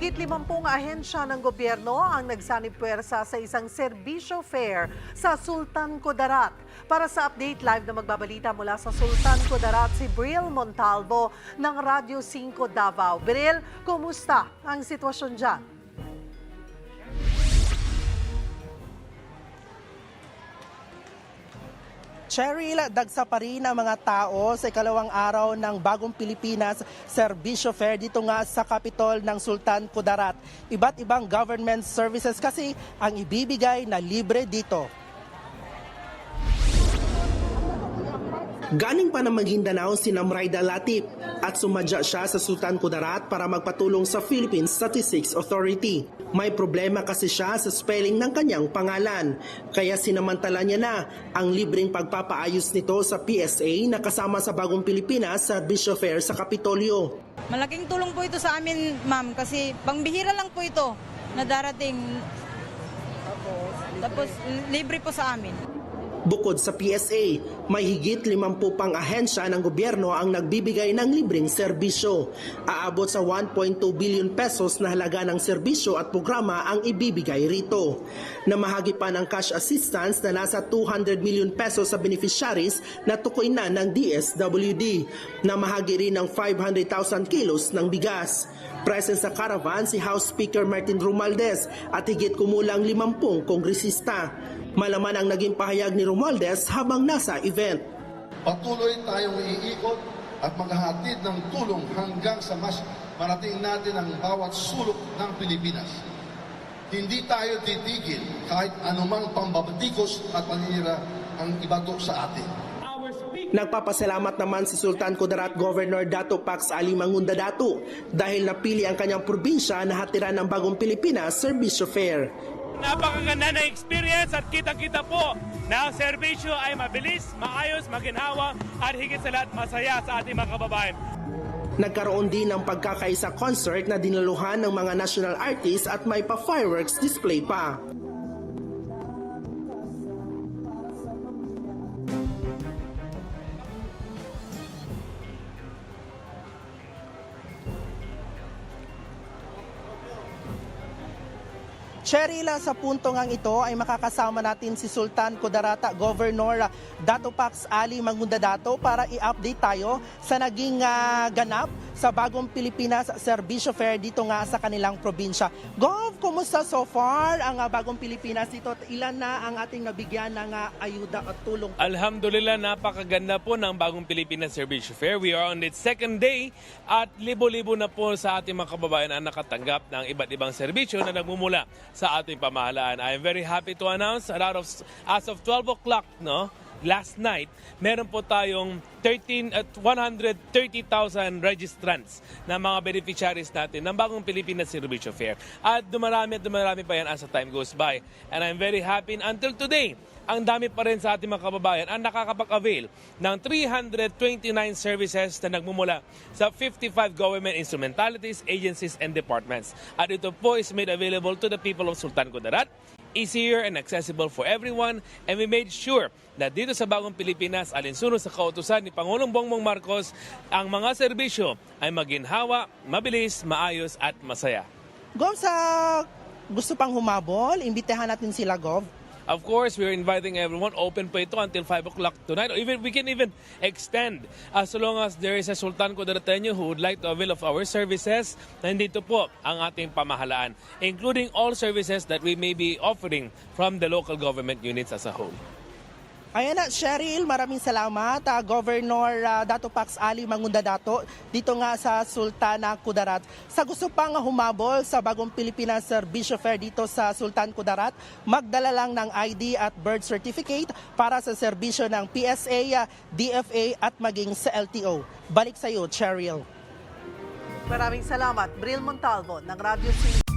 Mahigit 50 ahensya ng gobyerno ang nagsanib puwersa sa isang serbisyo fair sa Sultan Kudarat. Para sa update live na magbabalita mula sa Sultan Kudarat si Bril Montalvo ng Radyo 5 Davao. Bril, kumusta ang sitwasyon dyan? Cheryl, dagsa pa rin ang mga tao sa ikalawang araw ng Bagong Pilipinas Serbisyo Fair dito nga sa Capitol ng Sultan Kudarat. Iba't ibang government services kasi ang ibibigay na libre dito. Galing pa ng Maguindanao si Namrayda Latip at sumadya siya sa Sultan Kudarat para magpatulong sa Philippine Statistics Authority. May problema kasi siya sa spelling ng kanyang pangalan, kaya sinamantala niya na ang libreng pagpapaayos nito sa PSA na kasama sa Bagong Pilipinas sa Bishop Fair sa Kapitolyo. Malaking tulong po ito sa amin, ma'am, kasi pangbihira lang po ito na darating. Tapos, libre po sa amin. Bukod sa PSA, may higit 50 pang ahensya ng gobyerno ang nagbibigay ng libreng serbisyo. Aabot sa 1.2 billion pesos na halaga ng serbisyo at programa ang ibibigay rito. Namahagi pa ng cash assistance na nasa 200 million pesos sa beneficiaries na tukoy na ng DSWD. Namahagi rin ng 500,000 kilos ng bigas. Present sa caravan si House Speaker Martin Romualdez at higit kumulang 50 kongresista. Malaman ang naging pahayag ni Romualdez habang nasa event. Patuloy tayong iikot at maghahatid ng tulong hanggang sa mas marating natin ang bawat sulok ng Pilipinas. Hindi tayo titigil kahit anumang pambabatikos at paninira ang ibato sa atin. Nagpapasalamat naman si Sultan Kudarat Governor Dato Pax Ali Mangunda Dato dahil napili ang kanyang probinsya na hatiran ng bagong Pilipinas Serbisyo Fair. Napakaganda na experience at kita-kita po na serbisyo ay mabilis, maayos, maginhawa at higit sa lahat masaya sa ating mga kababayan. Nagkaroon din ng pagkakaisa concert na dinaluhan ng mga national artists at may pa-fireworks display pa. Cheryl, sa punto ngang ito ay makakasama natin si Sultan Kudarata Governor Dato Pax Ali Mangunda Dato para i-update tayo sa naging ah, ganap sa bagong Pilipinas Serbisyo Fair dito nga sa kanilang probinsya. Gov, kumusta so far ang ah, bagong Pilipinas dito? Ilan na ang ating nabigyan ng ah, ayuda at tulong? Alhamdulillah, napakaganda po ng bagong Pilipinas Serbisyo Fair. We are on its second day at libo-libo na po sa ating mga kababayan ang nakatanggap ng iba't ibang serbisyo na nagmumula sa ating pamahalaan. I am very happy to announce that out of, as of 12 o'clock, no, last night, meron po tayong 13 at 130,000 registrants na mga beneficiaries natin ng bagong Pilipinas Serbisyo Fair. At dumarami at dumarami pa yan as the time goes by. And I'm very happy until today, ang dami pa rin sa ating mga kababayan ang nakakapag-avail ng 329 services na nagmumula sa 55 government instrumentalities, agencies, and departments. At ito po is made available to the people of Sultan Kudarat, easier and accessible for everyone, and we made sure na dito sa Bagong Pilipinas, alinsunod sa kautusan ni Pangulong Bongbong Marcos, ang mga serbisyo ay maginhawa, mabilis, maayos at masaya. Gov, sa gusto pang humabol, imbitahan natin sila, Gov. Of course, we're inviting everyone. Open pa ito until 5 o'clock tonight. Or even, we can even extend as long as there is a Sultan Kudarateno who would like to avail of our services. Nandito po ang ating pamahalaan, including all services that we may be offering from the local government units as a whole. Ayan na, Cheryl, maraming salamat. ah, Governor ah, Dato Pax Ali Mangunda Dato, dito nga sa Sultana Kudarat. Sa gusto pang humabol sa bagong Pilipinas Serbisyo Fair dito sa Sultan Kudarat, magdala lang ng ID at birth certificate para sa serbisyo ng PSA, ah, DFA at maging sa LTO. Balik sa iyo, Cheryl. Maraming salamat. Bril Montalvo ng Radyo 5